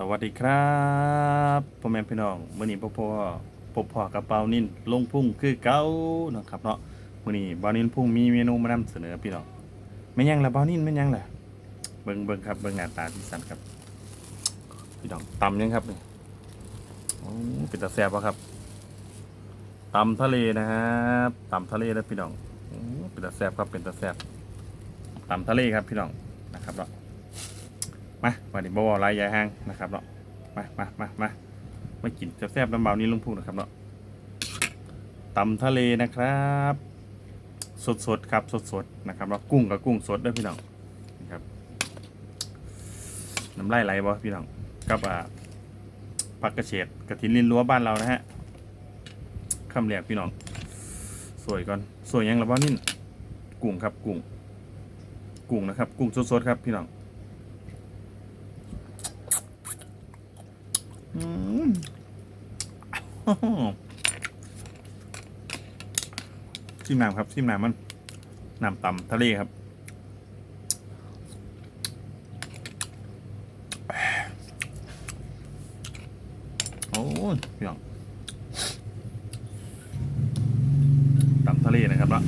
สวัสดีครับพ่อแม่พี่น้องมื่อนี้พ่อพ่อพบพ่อกับเป๋านินลงพุ่งคือเก้านะครับเนาะมื่อนี้เปานินพุ่งมีเมนูมานำเสนอพี่น้องไม่ยังละเปานินไม่ยังละเบิ่งเบิ่งครับเบิ่งหน้าตาที่สันครับ พี่น้องตำยังครับนี่เป็นตาแซ่บปะครับตำทะเลนะครับตำทะเลแล้วพี่น้องเป็นตาแซ่บครับเป็นตาแซ่บตำทะเลครับพี่น้องนะครับเนาะ มาวันนี้บ่าวลายยายห้างนะครับเนาะมามามามามากินแซ่บๆน้ำเบานี้ลุงพูนะครับเนาะตำทะเลนะครับ สดๆครับสดๆนะครับเนาะกุ้งกับกุ้งสดด้วยพี่น้องนะครับน้ำลายไหลบ่พี่น้องกับอ่าผักกระเฉดกระถินลินรั้วบ้านเรานะฮะคำเรียกพี่น้องสวยก่อนสวยยังละบ่านิ่กุ้งครับกุ้ง กุ้งนะครับ กุ้งสดๆครับพี่น้อง อืมชิมน้ำครับชิมน้ำมันน้ำตำทะเลครับโอ้ยพี่น้องตำทะเลนะครับเนาะ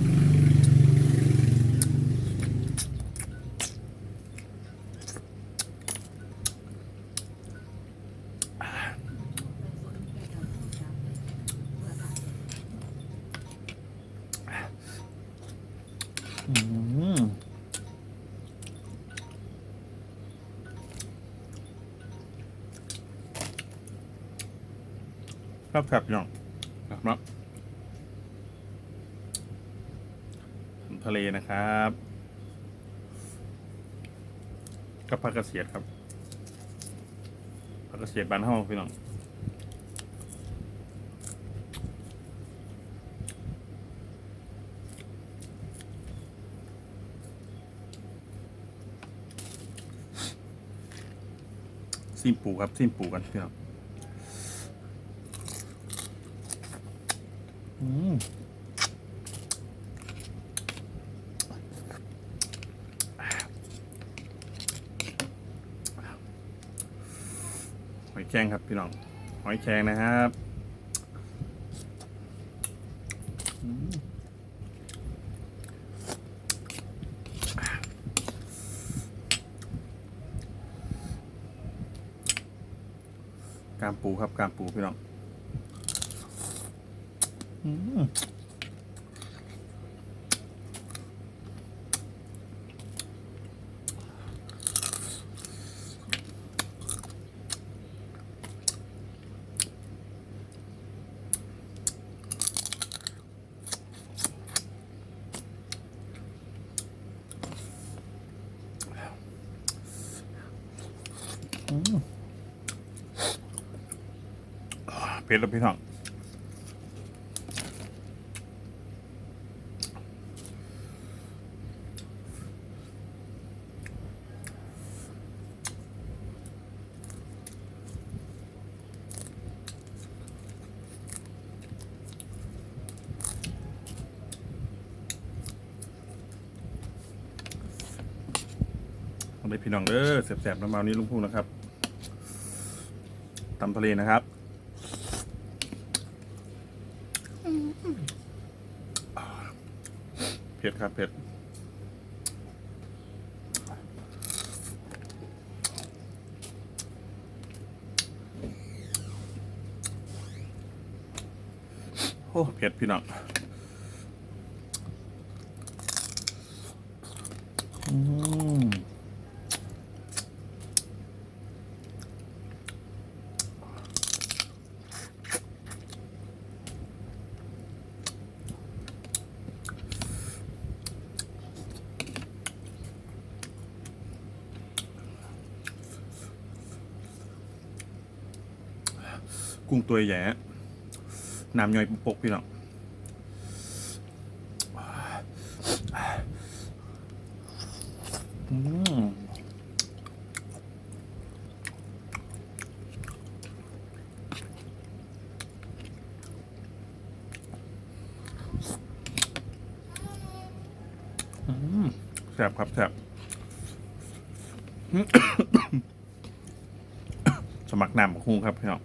อืม ครับครับพี่น้องครับเนาะทะเลนะครับกับผักกระเสียดครับผักกระเสียดบานห้องพี่น้องซิมปูครับซิมปูกันพี่น้องอืม หอยแครงครับพี่น้อง หอยแครงนะครับกามปูครับกามปูพี่น้อง อืมอืมเผ็ดแล้วพี่น้อง เอาเลยพี่น้องเด้อแสบๆน้ำเมานี้ลุงพูนะครับตำทะเลนะครับเผ็ดครับเผ็ดโอ้เผ็ดพี่น้องอืม กุ้งตัวใหญ่น้ำย่อยปกพี่น้องอืมแซ่บครับแซ่บสมัครน้ำบักฮุงครับพี่น้อง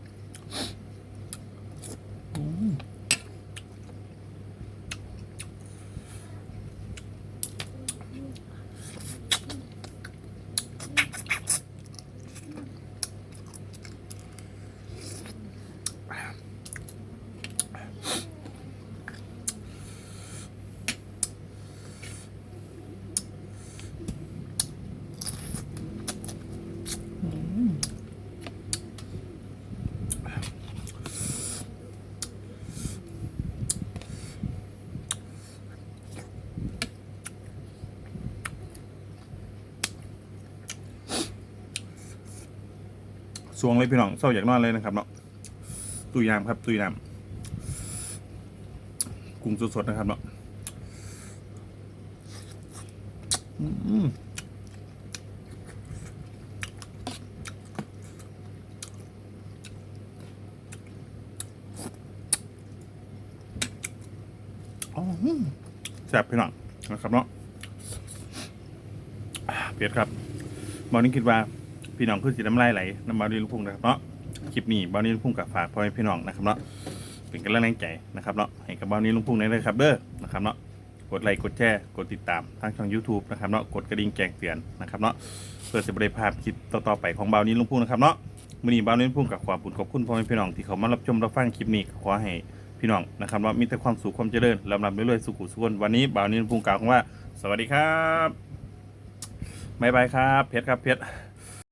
วงเลยพี่น้องเศร้าอยากนอนเลยนะครับเนาะตุยน้ำครับ ตุยน้ำกุ้งสดๆนะครับเนาะอืมอ๋ออืมแซ่บพี่น้องนะครับเนาะอ่าเผ็ดครับมอนี้คิดว่า พี่น้องคือสีน้ำลายไหลน้ำบาลีลูกพุ่งนะครับเนาะคลิปนี้บาลีลูกพุ่งกับฝากพ่อแม่พี่น้องนะครับเนาะเป็นกำลังใจนะครับเนาะให้กับบาลีลูกพุ่งได้เลยครับเด้อนะครับเนาะกดไลค์กดแชร์กดติดตามทางช่อง YouTube นะครับเนาะกดกระดิ่งแจ้งเตือนนะครับเนาะเพื่อจะบริภาพคลิปต่อๆไปของบาลีลูกพุ่งนะครับเนาะมื่อนี้บาลีลูกพุ่งกับขอบคุณขอบคุณพ่อแม่พี่น้องที่เขามารับชมรับฟังคลิปนี้ขอให้พี่น้องนะครับว่ามีแต่ความสุขความเจริญลำลำเรื่อยๆสุขุสุขนวันนี้บาลีลูกพุ่งกล่าวคำว่า สวัสดีครับ บ๊ายบายครับ เพชรครับเพชร